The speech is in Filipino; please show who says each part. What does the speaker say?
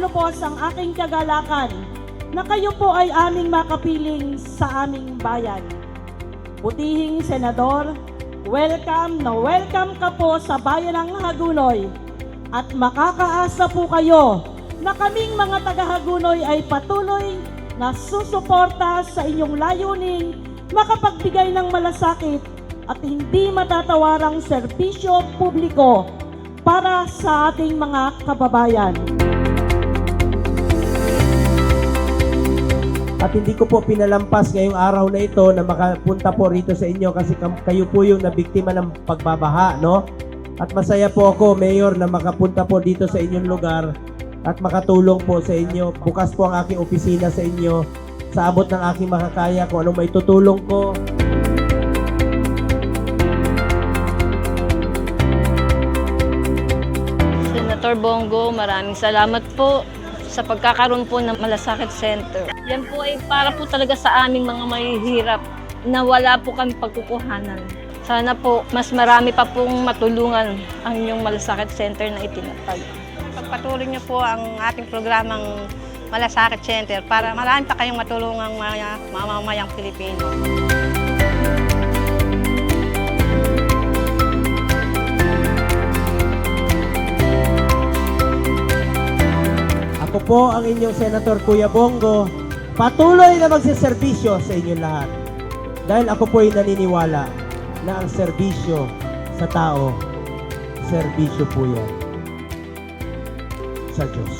Speaker 1: magtatapos ang aking kagalakan na kayo po ay aming makapiling sa aming bayan. Butihing Senador, welcome na welcome ka po sa bayan ng Hagunoy at makakaasa po kayo na kaming mga taga-Hagunoy ay patuloy na susuporta sa inyong layuning makapagbigay ng malasakit at hindi matatawarang serbisyo publiko para sa ating mga kababayan.
Speaker 2: At hindi ko po pinalampas ngayong araw na ito na makapunta po rito sa inyo kasi kayo po yung nabiktima ng pagbabaha, no? At masaya po ako, Mayor, na makapunta po dito sa inyong lugar at makatulong po sa inyo. Bukas po ang aking opisina sa inyo sa abot ng aking makakaya kung anong may tutulong ko.
Speaker 3: Senator Bongo, maraming salamat po sa pagkakaroon po ng Malasakit Center. Yan po ay para po talaga sa aming mga mahihirap na wala po kami pagkukuhanan. Sana po mas marami pa pong matulungan ang inyong Malasakit Center na itinatag.
Speaker 4: Pagpatuloy niyo po ang ating programang Malasakit Center para marami pa kayong matulungang mga mamamayang Pilipino.
Speaker 2: Ako po ang inyong Senator Kuya Bongo, patuloy na magsiservisyo sa inyong lahat. Dahil ako po ay naniniwala na ang serbisyo sa tao, serbisyo po yan sa Diyos.